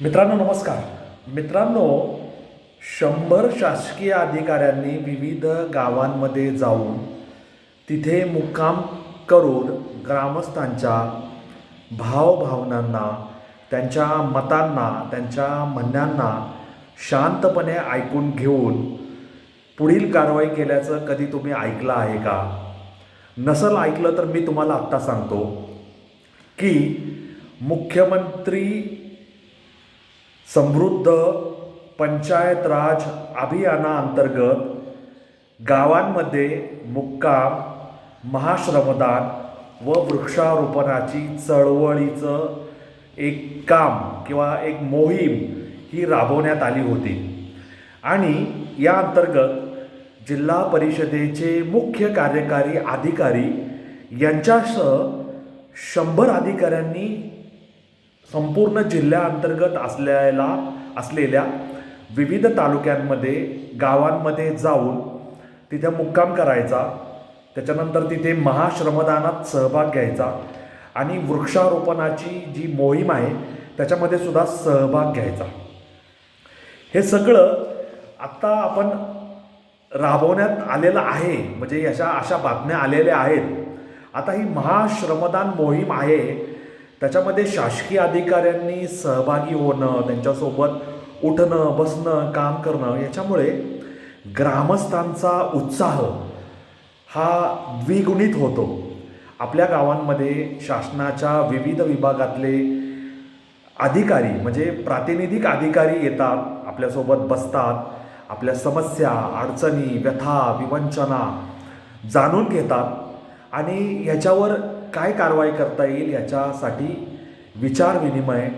मित्रांनो नमस्कार. मित्रांनो शंभर शासकीय अधिकाऱ्यांनी विविध गावांमध्ये जाऊन तिथे मुक्काम करून ग्रामस्थांच्या भावभावनांना त्यांच्या मतांना त्यांच्या म्हणण्यांना शांतपणे ऐकून घेऊन पुढील कारवाई केल्याचं कधी तुम्ही ऐकलं आहे का? नसल ऐकलं तर मी तुम्हाला आत्ता सांगतो की मुख्यमंत्री समृद्ध पंचायत राज अभियानाअंतर्गत गावांमध्ये मुक्काम महाश्रमदान व वृक्षारोपणाची चळवळीचं एक काम किंवा एक मोहीम ही राबवण्यात आली होती. आणि या अंतर्गत जिल्हा परिषदेचे मुख्य कार्यकारी अधिकारी यांच्यासह शंभर अधिकाऱ्यांनी संपूर्ण जिल्ह्याअंतर्गत असलेला असलेल्या विविध तालुक्यांमध्ये गावांमध्ये जाऊन तिथे मुक्काम करायचा. त्याच्यानंतर तिथे महाश्रमदानात सहभाग घ्यायचा. आणि वृक्षारोपणाची जी मोहीम आहे त्याच्यामध्ये सुद्धा सहभाग घ्यायचा. हे सगळं आत्ता आपण राबवण्यात आलेलं आहे. म्हणजे अशा अशा बातम्या आलेल्या आहेत. आता ही महाश्रमदान मोहीम आहे त्याच्यामध्ये शासकीय अधिकाऱ्यांनी सहभागी होणं त्यांच्यासोबत उठणं बसणं काम करणं याच्यामुळे ग्रामस्थांचा उत्साह हा द्विगुणित होतो. आपल्या गावांमध्ये शासनाच्या विविध विभागातले अधिकारी म्हणजे प्रातिनिधिक अधिकारी येतात आपल्यासोबत बसतात. आपल्या समस्या अडचणी व्यथा विवंचना जाणून घेतात. आणि ह्याच्यावर काय कारवाई करता येईल याच्यासाठी विचारविनिमय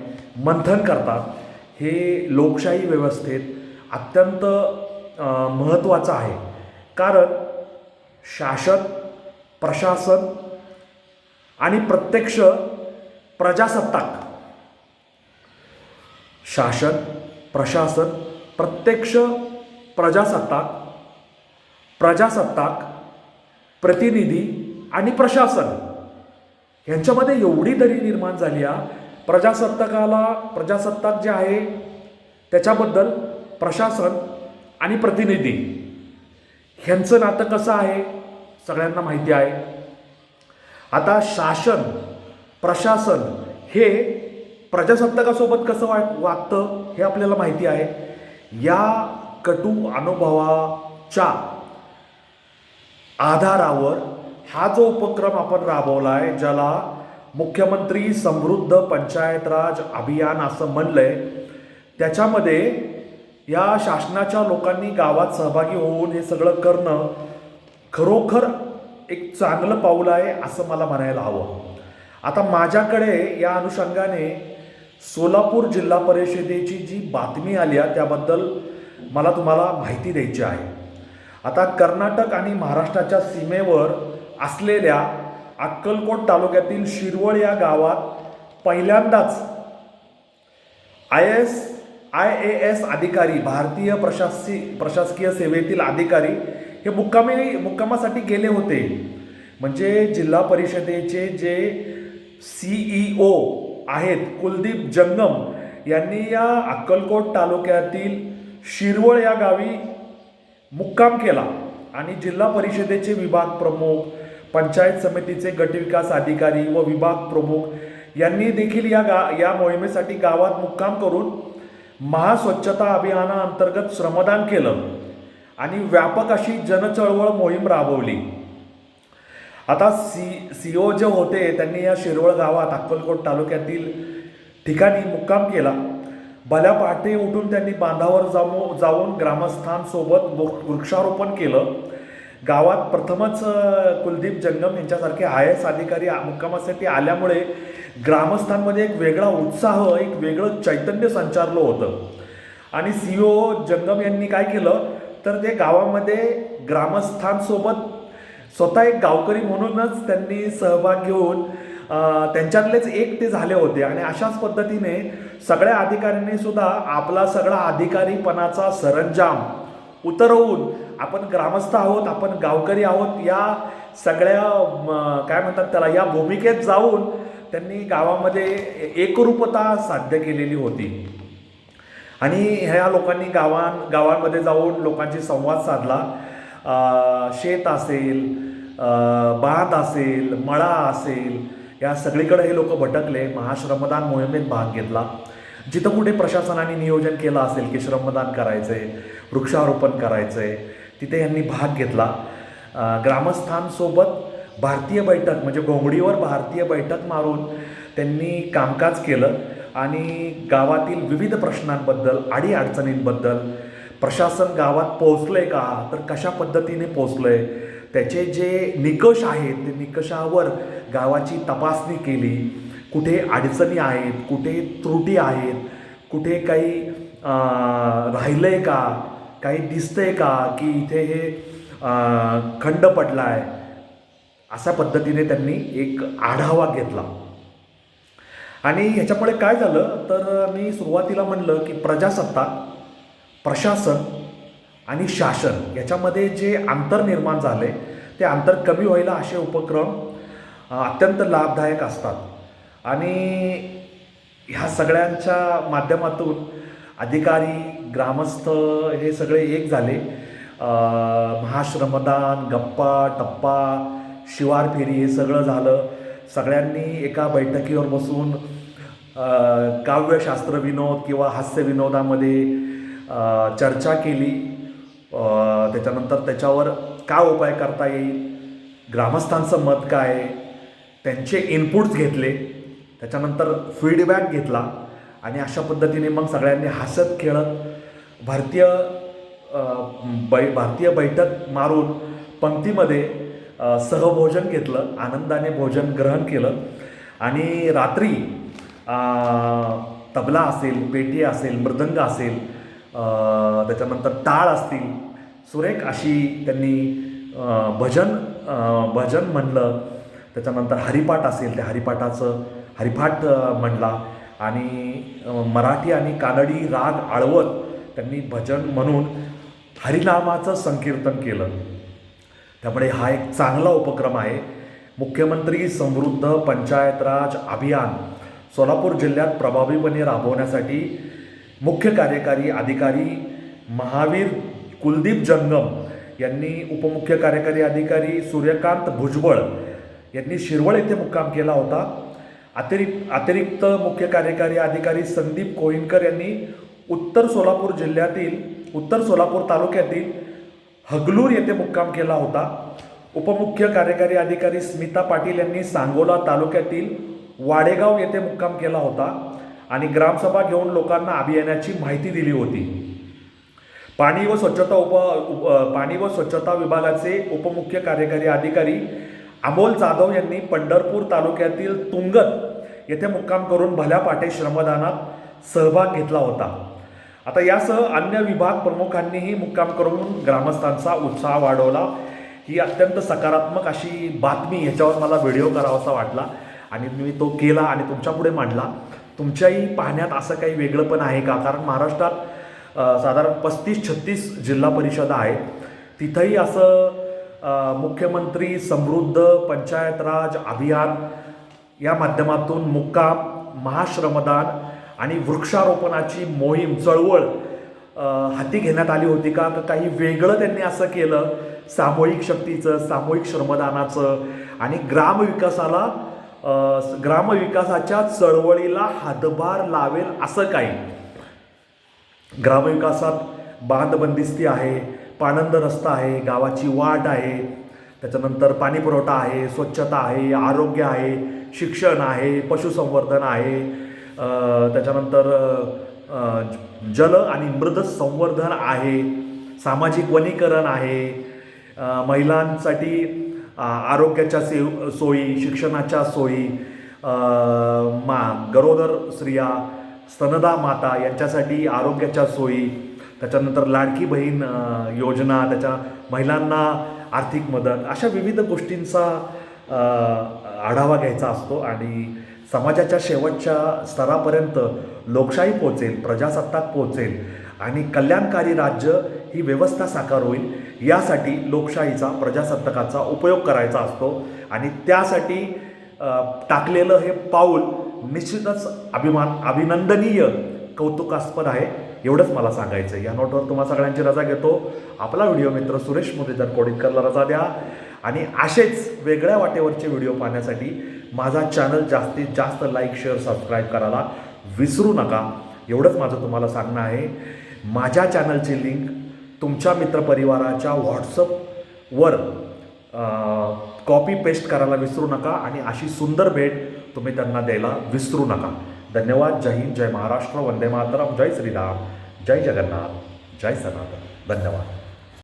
मंथन करतात. हे लोकशाही व्यवस्थेत अत्यंत महत्त्वाचं आहे. कारण शासन प्रशासन आणि प्रत्यक्ष प्रजासत्ताक. शासन प्रशासन प्रत्यक्ष प्रजासत्ताक प्रजासत्ताक प्रतिनिधी आणि प्रशासन. यांच्यामध्ये एवढी दरी निर्माण झाली आहे प्रजासत्ताकाला प्रजासत्ताक जे आहे त्याच्याबद्दल प्रशासन आणि प्रतिनिधी ह्यांचं नातं कसं आहे सगळ्यांना माहिती आहे. आता शासन प्रशासन हे प्रजासत्ताकासोबत कसं वा वागतं हे आपल्याला माहिती आहे. या कटू अनुभवाच्या आधारावर हा जो उपक्रम आपण राबवला आहे ज्याला मुख्यमंत्री समृद्ध पंचायत राज अभियान असं म्हणलंय त्याच्यामध्ये या शासनाच्या लोकांनी गावात सहभागी होऊन हे सगळं करणं खरोखर एक चांगलं पाऊल आहे असं मला म्हणायला हवं. आता माझ्याकडे या अनुषंगाने सोलापूर जिल्हा परिषदेची जी बातमी आली आहे त्याबद्दल मला तुम्हाला माहिती द्यायची आहे. आता कर्नाटक आणि महाराष्ट्राच्या सीमेवर असलेल्या अक्कलकोट तालुक्यातील शिरवळ या गावात पहिल्यांदाच I S I A S अधिकारी भारतीय प्रशासी प्रशासकीय सेवेतील अधिकारी हे मुक्कामी मुक्कामासाठी गेले होते. म्हणजे जिल्हा परिषदेचे जे सीईओ आहेत कुलदीप जंगम यांनी या अक्कलकोट तालुक्यातील शिरवळ या गावी मुक्काम केला. आणि जिल्हा परिषदेचे विभाग प्रमुख पंचायत समितीचे गटविकास अधिकारी व विभाग प्रमुख यांनी देखील या गा या मोहिमेसाठी गावात मुक्काम करून महास्वच्छता अभियानाअंतर्गत श्रमदान केलं आणि व्यापक अशी जनचळवळ मोहीम राबवली. आता सी सी ओ जे होते त्यांनी या शिरवळ गावात अक्कलकोट तालुक्यातील ठिकाणी मुक्काम केला. भल्या पहाटे उठून त्यांनी बांधावर जाऊ जाऊन ग्रामस्थांसोबत वृक्षारोपण केलं. गावात प्रथमच कुलदीप जंगम यांच्यासारखे आय एस अधिकारी मुक्कामासाठी आल्यामुळे ग्रामस्थांमध्ये एक वेगळा उत्साह एक वेगळं चैतन्य संचारलं होतं. आणि सी ओ जंगम यांनी काय केलं? तर ते गावामध्ये ग्रामस्थांसोबत स्वतः एक गावकरी म्हणूनच त्यांनी सहभाग घेऊन त्यांच्यातलेच एक ते झाले होते. आणि अशाच पद्धतीने सगळ्या अधिकाऱ्यांनी सुद्धा आपला सगळा अधिकारीपणाचा सरंजाम उतरवून आपण ग्रामस्थ आहोत आपण गावकरी आहोत या सगळ्या काय म्हणतात त्याला या भूमिकेत जाऊन त्यांनी गावामध्ये एकरूपता साध्य केलेली होती. आणि ह्या लोकांनी गावां गावांमध्ये जाऊन लोकांशी संवाद साधला. शेत असेल बांध असेल मळा असेल या सगळीकडे हे लोक भटकले. महाश्रमदान मोहिमेत भाग घेतला. जिथं कुठे प्रशासनाने नियोजन केलं असेल की श्रमदान करायचं आहे वृक्षारोपण करायचं आहे तिथे यांनी भाग घेतला. ग्रामस्थांसोबत भारतीय बैठक म्हणजे घोंगडीवर भारतीय बैठक मारून त्यांनी कामकाज केलं आणि गावातील विविध प्रश्नांबद्दल अडीअडचणींबद्दल प्रशासन गावात पोहोचलंय का? तर कशा पद्धतीने पोहोचलंय? त्याचे जे निकष आहेत ते निकषावर गावाची तपासणी केली. कुठे अडचणी आहेत कुठे त्रुटी आहेत कुठे काही राहिलं राहिलंय का? काही दिसतंय का की इथे हे खंड खंड पडलाय? अशा पद्धतीने त्यांनी एक आढावा घेतला. आणि ह्याच्यामुळे काय झालं? तर मी सुरुवातीला म्हणलं की प्रजासत्ताक प्रशासन आणि शासन याच्यामध्ये जे अंतर निर्माण झाले ते अंतर कमी व्हायला असे उपक्रम अत्यंत लाभदायक असतात. आणि ह्या सगळ्यांच्या माध्यमातून अधिकारी ग्रामस्थ हे सगळे एक झाले. महाश्रमदान गप्पा टप्पा शिवार फेरी हे सगळं झालं. सगळ्यांनी एका बैठकीवर बसून काव्यशास्त्र विनोद किंवा हास्य विनोदामध्ये चर्चा केली. त्याच्यानंतर त्याच्यावर काय उपाय करता येईल? ग्रामस्थांचं मत काय? त्यांचे इनपुट्स घेतले. त्याच्यानंतर फीडबॅक घेतला. आणि अशा पद्धतीने मग सगळ्यांनी हसत खेळत भारतीय बै भारतीय बैठक मारून पंक्तीमध्ये सहभोजन घेतलं आनंदाने भोजन ग्रहण केलं. आणि रात्री तबला असेल पेटी असेल मृदंग असेल त्याच्यानंतर टाळ असतील. सुरेख अशी त्यांनी भजन भजन म्हणलं. त्याच्यानंतर हरिपाठ असेल त्या हरिपाठाचं हरिपाठ म्हणला. आणि मराठी आणि कानडी राग आळवत त्यांनी भजन म्हणून हरिनामाचं संकीर्तन केलं. त्यामुळे हा एक चांगला उपक्रम आहे. मुख्यमंत्री समृद्ध पंचायत राज अभियान सोलापूर जिल्ह्यात प्रभावीपणे राबवण्यासाठी मुख्य कार्यकारी अधिकारी महावीर कुलदीप जंगम यांनी उपमुख्य कार्यकारी अधिकारी सूर्यकांत भुजबळ यांनी शिरवळ येथे मुक्काम केला होता. अतिरिक्त अतिरिक्त मुख्य कार्यकारी अधिकारी संदीप कोहिनकर यांनी उत्तर सोलापूर जिल्ह्यातील उत्तर सोलापूर तालुक्यातील हगलूर येथे मुक्काम केला होता. उपमुख्य कार्यकारी अधिकारी स्मिता पाटील यांनी सांगोला तालुक्यातील वाडेगाव येथे मुक्काम केला होता आणि ग्रामसभा घेऊन लोकांना अभियानाची माहिती दिली होती. पाणी व स्वच्छता उप पाणी व स्वच्छता विभागाचे उपमुख्य कार्यकारी अधिकारी अमोल जाधव यांनी पंढरपूर तालुक्यातील तुंगत येथे मुक्काम करून भल्या पाटे श्रमदानात सहभाग घेतला होता. आता यासह अन्य विभाग प्रमुखांनीही मुक्काम करून ग्रामस्थांचा उत्साह वाढवला. ही अत्यंत सकारात्मक अशी बातमी ह्याच्यावर मला व्हिडिओ करावासा वाटला आणि मी तो केला आणि तुमच्यापुढे मांडला. तुमच्याही पाहण्यात असं काही वेगळं पण आहे का? कारण महाराष्ट्रात साधारण पस्तीस छत्तीस जिल्हा परिषदा आहेत. तिथंही असं मुख्यमंत्री समृद्ध पंचायत राज अभियान या माध्यमातून मुक्काम महाश्रमदान आणि वृक्षारोपणाची मोहीम चळवळ हाती घेण्यात आली होती का? तर काही वेगळं त्यांनी असं केलं. सामूहिक शक्तीचं सामूहिक श्रमदानाचं आणि ग्रामविकासाला ग्रामविकासाच्या चळवळीला हातभार लावेल असं काही. ग्रामविकासात बांधबंदिस्ती आहे पाणंद रस्ता आहे गावाची वाट आहे. त्याच्यानंतर पाणीपुरवठा आहे स्वच्छता आहे आरोग्य आहे शिक्षण आहे पशुसंवर्धन आहे. त्याच्यानंतर जल आणि मृद संवर्धन आहे सामाजिक वनीकरण आहे महिलांसाठी आरोग्याच्या से सोयी शिक्षणाच्या सोयी मा गरोदर स्त्रिया स्तनदा माता यांच्यासाठी आरोग्याच्या सोयी त्याच्यानंतर लाडकी बहीण योजना त्याच्या महिलांना आर्थिक मदत अशा विविध गोष्टींचा आढावा घ्यायचा असतो आणि समाजाच्या शेवटच्या स्तरापर्यंत लोकशाही पोचेल प्रजासत्ताक पोचेल आणि कल्याणकारी राज्य ही व्यवस्था साकार होईल. यासाठी लोकशाहीचा प्रजासत्ताकाचा उपयोग करायचा असतो आणि त्यासाठी टाकलेलं हे पाऊल निश्चितच अभिमान अभिनंदनीय कौतुकास्पद आहे एवढंच मला सांगायचं आहे या नोटवर तुम्हा सगळ्यांची रजा घेतो. आपला व्हिडिओ मित्र सुरेश मुरलीधर कोडितकरला रजा द्या. आणि असेच वेगळ्या वाटेवरचे व्हिडिओ पाहण्यासाठी माझा चॅनल जास्तीत जास्त लाईक शेअर सबस्क्राईब करायला विसरू नका. एवढंच माझं तुम्हाला सांगणं आहे. माझ्या चॅनलची लिंक तुमच्या मित्रपरिवाराच्या व्हॉट्सअपवर कॉपी पेस्ट करायला विसरू नका आणि अशी सुंदर भेट तुम्ही त्यांना द्यायला विसरू नका. धन्यवाद. जय हिंद जय महाराष्ट्र. वंदे मातरम. जय श्रीराम. जय जगन्नाथ. जय सनातन. धन्यवाद.